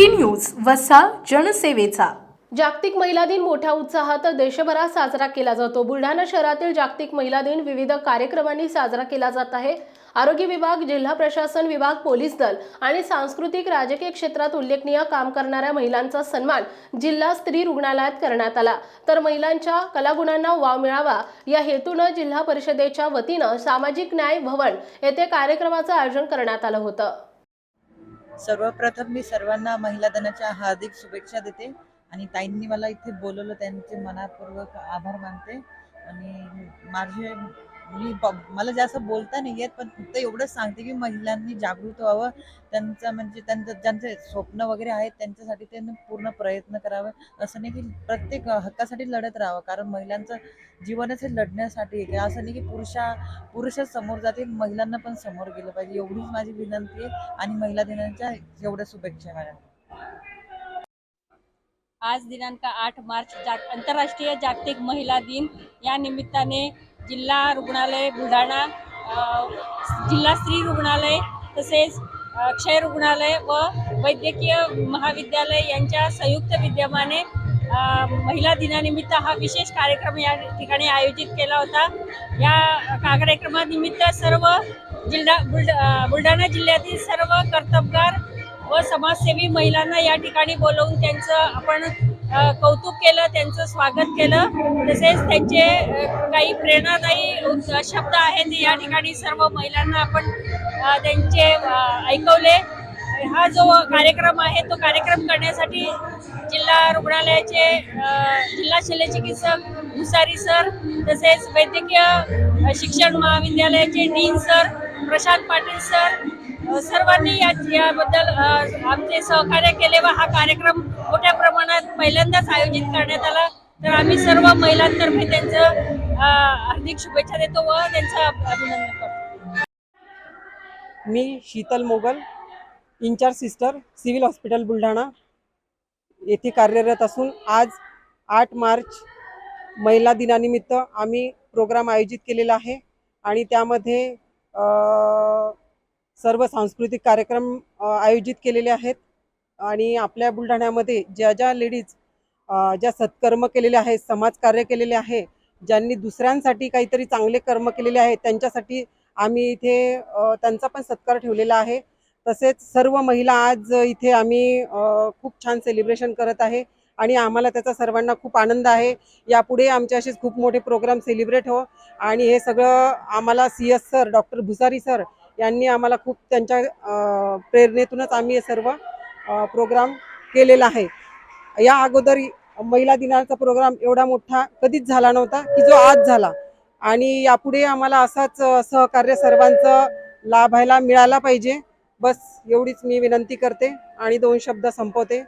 City news वसा जनसेवेचा. जागतिक महिला दिन मोठ्या उत्साहात देशभरात साजरा केला जातो. बुलढाणा शहरातील जागतिक महिला दिन विविध कार्यक्रमांनी साजरा केला जात आहे. आरोग्य विभाग जिल्हा प्रशासन विभाग पोलीस दल आणि सांस्कृतिक राजकीय क्षेत्रात उल्लेखनीय काम करणाऱ्या महिलांचा सन्मान जिल्हा स्त्री रुग्णालयात करण्यात आला. तर महिलांच्या कलागुणांना वाव मिळावा या हेतूनं जिल्हा परिषदेच्या वतीनं सामाजिक न्याय भवन येथे कार्यक्रमाचं आयोजन करण्यात आलं होतं. सर्वप्रथम मी सर्वांना महिला दिनाच्या हार्दिक शुभेच्छा देते आणि ताईंनी मला इथे बोलवलं त्यांचे मनापूर्वक आभार मानते आणि माझे मी मला जास्त बोलता नाही येत पण फक्त एवढंच सांगते की महिलांनी जागृत व्हावं. त्यांचं म्हणजे त्यांचं ज्यांचे स्वप्न वगैरे आहेत त्यांच्यासाठी त्यांनी पूर्ण प्रयत्न करावे. असं नाही की प्रत्येक हक्कासाठी लढत राहावं कारण महिलांचं जीवनच हे लढण्यासाठी असं नाही की पुरुषा पुरुषच समोर जातील महिलांना पण समोर गेलं पाहिजे. एवढीच माझी विनंती आहे आणि महिला दिनाच्या एवढ्या शुभेच्छा मॅडम. आज दिनांक आठ मार्च जाग आंतरराष्ट्रीय जागतिक महिला दिन. या निमित्ताने जिल्हा रुग्णालय बुलढाणा जिल्हा स्त्री रुग्णालय तसेच क्षय रुग्णालय व वैद्यकीय महाविद्यालय यांच्या संयुक्त विद्यमाने महिला दिनानिमित्त हा विशेष कार्यक्रम या ठिकाणी आयोजित केला होता. या कार्यक्रमानिमित्त सर्व जिल्हा बुलढ बुलढाणा जिल्ह्यातील सर्व कर्तबगार व समाजसेवी महिलांना या ठिकाणी बोलवून त्यांचं आपण कौतुक केलं त्यांचं स्वागत केलं. तसेच त्यांचे काही प्रेरणादायी शब्द आहेत. या ठिकाणी सर्व महिलांना आपण त्यांचे ऐकवले. हा जो कार्यक्रम आहे तो कार्यक्रम करण्यासाठी जिल्हा रुग्णालयाचे जिल्हा शल्यचिकित्सक भुसारी सर तसेच वैद्यकीय शिक्षण महाविद्यालयाचे dean sir Prashant Patil sir सर्वांनी या याबद्दल आमचे सहकार्य केले व हा कार्यक्रम मोठ्या प्रमाणात पहिल्यांदाच आयोजित करण्यात आला. तर आम्ही सर्व महिलांतर्फे त्यांचं हार्दिक शुभेच्छा देतो व त्यांचं अभिनंदन करतो. मी Sheetal Mogal incharge sister civil hospital Buldhana. येथे कार्यरत असून आज आठ मार्च महिला दिनानिमित्त आम्ही प्रोग्राम आयोजित केलेला आहे आणि त्यामध्ये सर्व सांस्कृतिक कार्यक्रम आयोजित केलेले आहेत. आणि आपल्या बुलढाण्यामध्ये ज्या ज्या लेडीज ज्या सत्कर्म केलेले आहेत समाजकार्य केलेले आहे ज्यांनी दुसऱ्यांसाठी काहीतरी चांगले कर्म केलेले आहेत त्यांच्यासाठी आम्ही इथे त्यांचा पण सत्कार ठेवलेला आहे. तसेच सर्व महिला आज इथे आम्ही खूप छान सेलिब्रेशन करत आहे. आणि आम्हाला त्याचा सर्वांना खूप आनंद आहे. यापुढे आमचे असेच खूप मोठे प्रोग्राम सेलिब्रेट हो. आणि हे सगळं आम्हाला C S sir doctor Bhusari sir यांनी आम्हाला खूप त्यांच्या प्रेरणेतूनच आम्ही हे सर्व प्रोग्राम केलेला आहे. या अगोदर महिला दिनाचा प्रोग्राम एवढा मोठा कधीच झाला नव्हता की जो आज झाला. आणि यापुढे आम्हाला असाच सहकार्य सर्वांचं लाभायला मिळाला पाहिजे. बस एवढीच मी विनंती करते आणि दोन शब्द संपवते.